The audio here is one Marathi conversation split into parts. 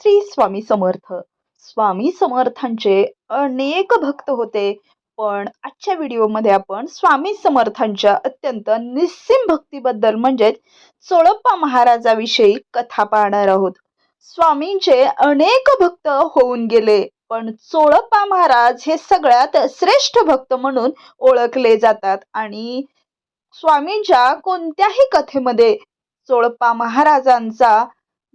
श्री स्वामी समर्थ. स्वामी समर्थांचे अनेक भक्त होते पण आजच्या व्हिडिओमध्ये आपण स्वामी समर्थांच्या अत्यंत निस्सीम भक्तीबद्दल म्हणजेच चोळप्पा महाराजाविषयी कथा पाहणार आहोत. स्वामींचे अनेक भक्त होऊन गेले पण चोळप्पा महाराज हे सगळ्यात श्रेष्ठ भक्त म्हणून ओळखले जातात आणि स्वामींच्या कोणत्याही कथेमध्ये चोळप्पा महाराजांचा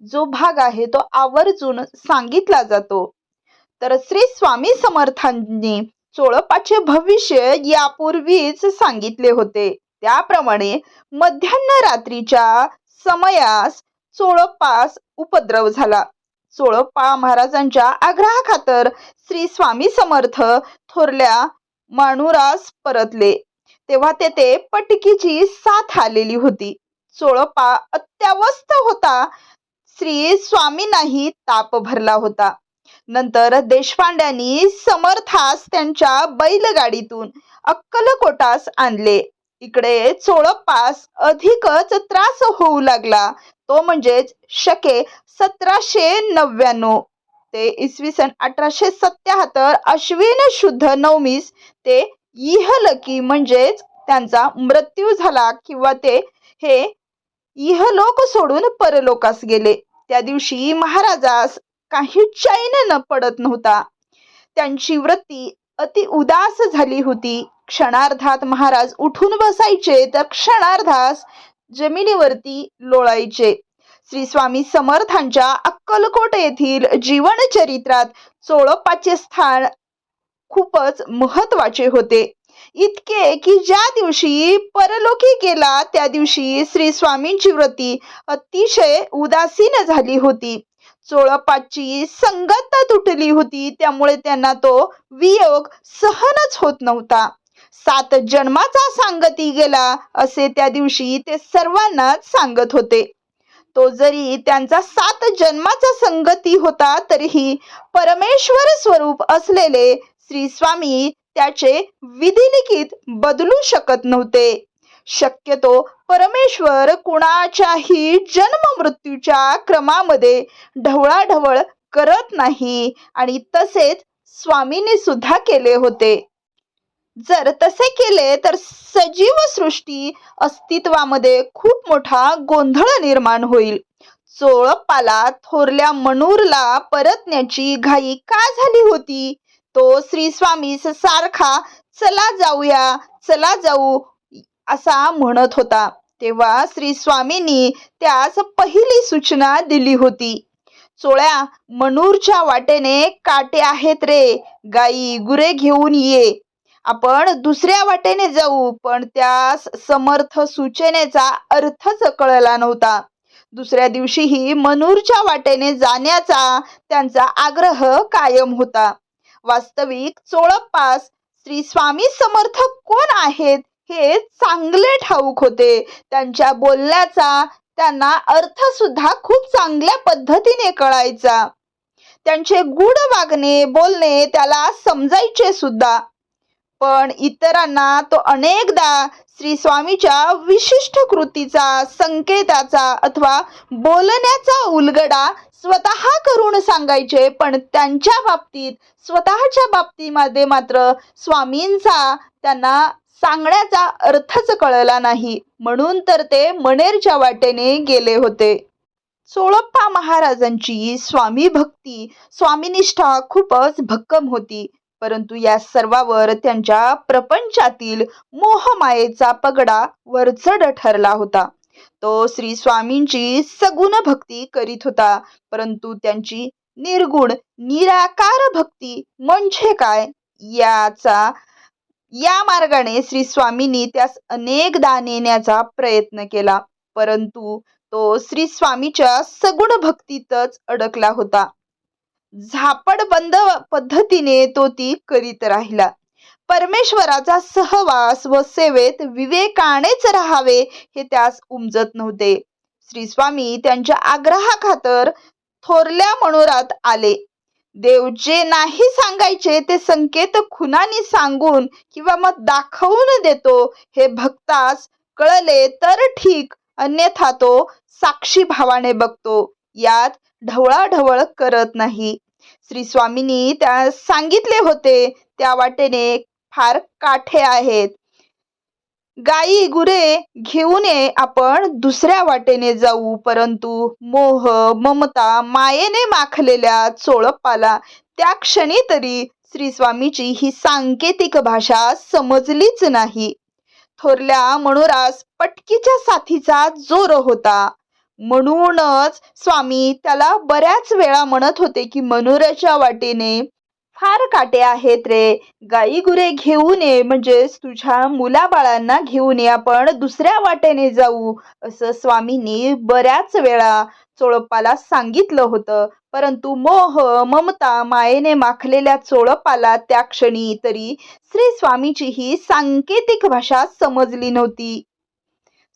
जो भाग आहे तो आवर्जून सांगितला जातो. तर श्री स्वामी समर्थांनी चोळपाचे भविष्य यापूर्वीच सांगितले होते. त्याप्रमाणे मध्यान्ह रात्रीच्या समयास चोळप्पास उपद्रव झाला. चोळप्पा महाराजांच्या आग्रहाखातर श्री स्वामी समर्थ थोरल्या माणुरास परतले. तेव्हा तेथे पटकीची साथ आलेली होती. चोळप्पा अत्यावस्थ होता श्री स्वामींनाही ताप भरला होता. नंतर देशपांड्यांनी समर्थास त्यांच्या बैलगाडीतून अक्कलकोटास आणले. इकडे चोळप्पास अधिकच त्रास होऊ लागला. तो म्हणजेच शके सतराशे नव्याण्णव. ते इसवी सन अठराशे सत्याहत्तर अश्विन शुद्ध नवमीस ते इहलकी म्हणजेच त्यांचा मृत्यू झाला किंवा ते हे इहलोक सोडून परलोकास गेले. त्या दिवशी महाराजास काही चैन न पडत नव्हता. त्यांची वृत्ती अति उदास झाली होती. क्षणार्धात महाराज उठून बसायचे तर क्षणार्धास जमिनीवरती लोळायचे. श्री स्वामी समर्थांच्या अक्कलकोट येथील जीवनचरित्रात चोळप्पाचे स्थान खूपच महत्त्वाचे होते. इतके की ज्या दिवशी परलोकी गेला त्या दिवशी श्री स्वामींची व्रती अतिशय उदासीन झाली होती. चोळपाची संगत तुटली होती त्यामुळे त्यांना तो वियोग सहनच होत नव्हता. सात जन्माचा सांगती गेला असे त्या दिवशी ते सर्वांनाच सांगत होते. तो जरी त्यांचा सात जन्माचा संगती होता तरीही परमेश्वर स्वरूप असलेले श्री स्वामी त्याचे विधिलिखित बदलू शकत नव्हते. शक्यतो परमेश्वर कुणाच्याही जन्म मृत्यूच्या क्रमामध्ये ढवळाढवळ करत नाही आणि तसेच स्वामींनी सुद्धा केले होते. जर तसे केले तर सजीव सृष्टी अस्तित्वामध्ये खूप मोठा गोंधळ निर्माण होईल. चोळपाला थोरल्या मनूरला परतण्याची घाई का झाली होती? तो श्री स्वामी सारखा चला जाऊया चला जाऊ असा म्हणत होता. तेव्हा श्री स्वामींनी त्यास पहिली सूचना दिली होती. चोळ्या मनूरच्या वाटेने काटे आहेत रे गाई गुरे घेऊन ये. आपण दुसऱ्या वाटेने जाऊ पण त्या समर्थ सूचनेचा अर्थच कळला नव्हता. दुसऱ्या दिवशीही मनूरच्या वाटेने जाण्याचा त्यांचा आग्रह कायम होता. वास्तविक चोळप्पास श्री स्वामी समर्थ कोण आहेत? हे चांगले ठाऊक होते. त्यांच्या बोलण्याचा त्यांना अर्थ सुद्धा खूप चांगल्या पद्धतीने कळायचा. त्यांचे गुढ वागणे बोलणे त्याला समजायचे सुद्धा. पण इतरांना तो अनेकदा श्री स्वामीच्या विशिष्ट कृतीचा संकेताचा अथवा बोलण्याचा उलगडा स्वतः करून सांगायचे पण त्यांच्या बाबतीत स्वतःच्या बाबतीमध्ये मात्र स्वामींचा त्यांना सांगण्याचा अर्थच कळला नाही. म्हणून तर ते मनेरच्या वाटेने गेले होते. चोळप्पा महाराजांची स्वामी भक्ती स्वामीनिष्ठा खूपच भक्कम होती. परंतु या सर्वावर त्यांच्या प्रपंचातील मोहमायेचा पगडा वरचढ ठरला होता. तो श्री स्वामींची सगुण भक्ती करीत होता परंतु त्यांची निर्गुण निराकार भक्ती म्हणजे काय? याचा या मार्गाने श्री स्वामींनी त्यास अनेकदा नेण्याचा प्रयत्न केला परंतु तो श्री स्वामीच्या सगुण भक्तीतच अडकला होता. झापडबंद पद्धतीने तो ती करीत राहिला. परमेश्वराचा सहवास व सेवेत विवेकानेच राहावे हे त्यास उमजत नव्हते. श्री स्वामी त्यांच्या आग्रहाखातर थोरल्या मनोरात आले. देव जे नाही सांगायचे ते संकेत खुनानी सांगून किंवा मग दाखवून देतो हे भक्तास कळले तर ठीक अन्यथा तो साक्षी भावाने बघतो. यात ढवळाढवळ करत नाही. श्री स्वामींनी त्या सांगितले होते त्या वाटेने फार काठे आहेत. गाई गुरे घेऊन ये आपण दुसऱ्या वाटेने जाऊ. परंतु मोह ममता मायेने माखलेल्या चोळपाला त्या क्षणी तरी श्री स्वामीची ही सांकेतिक भाषा समजलीच नाही. थोरल्या मनोरास पटकीच्या साथीचा जोर होता. म्हणूनच स्वामी त्याला बऱ्याच वेळा म्हणत होते की मनोराच्या वाटेने फार काटे आहेत रे. गाई गुरे घेऊन ये म्हणजेच तुझ्या मुलाबाळांना घेऊन ये आपण दुसऱ्या वाटेने जाऊ. असं स्वामींनी बऱ्याच वेळा चोळपाला सांगितलं होतं. परंतु मोह ममता मायेने माखलेल्या चोळपाला त्या क्षणी तरी श्री स्वामीची ही सांकेतिक भाषा समजली नव्हती.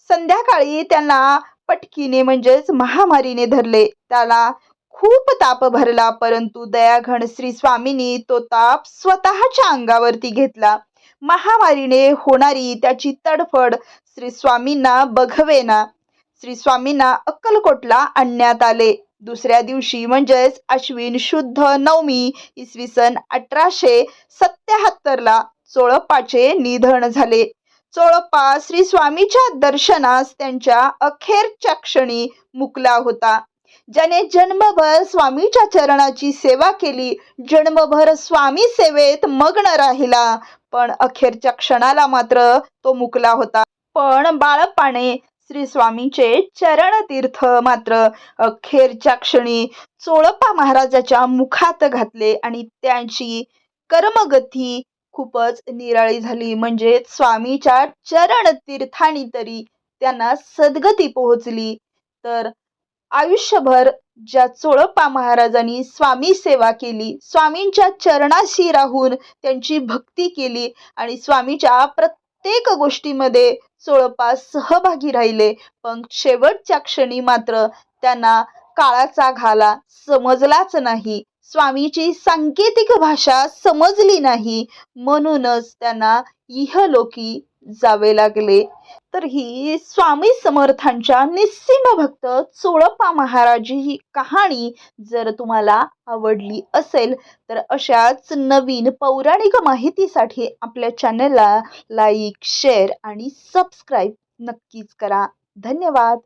संध्याकाळी त्यांना पटकीने म्हणजेच महामारीने धरले. त्याला खूप ताप भरला परंतु दयाघण श्री स्वामींनी तो ताप स्वतःच्या अंगावरती घेतला. महामारीने होणारी त्याची तडफड श्री स्वामींना बघवेना. श्री स्वामींना अक्कलकोटला आणण्यात आले. दुसऱ्या दिवशी म्हणजेच अश्विन शुद्ध नवमी इसवी सन अठराशे सत्याहत्तरला चोळप्पाचे निधन झाले. चोळप्पा श्री स्वामीच्या दर्शनास त्यांच्या अखेरच्या क्षणी मुकला होता. ज्याने जन्मभर स्वामीच्या चरणाची सेवा केली. जन्मभर स्वामी सेवेत मग्न राहिला. पण अखेरच्या क्षणाला मात्र तो मुकला होता. पण बाळप्पाने श्री स्वामींचे चरण तीर्थ मात्र अखेरच्या क्षणी चोळप्पा महाराजाच्या मुखात घातले आणि त्यांची कर्मगती खूपच निराळी झाली. म्हणजे स्वामीच्या चरण तीर्थानी तरी त्यांना सद्गती पोहोचली. तर आयुष्यभर ज्या चोळप्पा महाराजांनी स्वामी सेवा केली स्वामींच्या चरणाशी राहून त्यांची भक्ती केली आणि स्वामीच्या प्रत्येक गोष्टीमध्ये चोळप्पा सहभागी राहिले. पण शेवटच्या क्षणी मात्र त्यांना काळाचा घाला समजलाच नाही. स्वामीची सांकेतिक भाषा समजली नाही. म्हणूनच त्यांना इहलोकी जावे लागले. तर ही स्वामी समर्थांच्या निस्सिम भक्त चोळप्पा महाराज ही कहाणी जर तुम्हाला आवडली असेल तर अशाच नवीन पौराणिक माहितीसाठी आपल्या चॅनलला लाईक शेअर आणि सबस्क्राईब नक्कीच करा. धन्यवाद.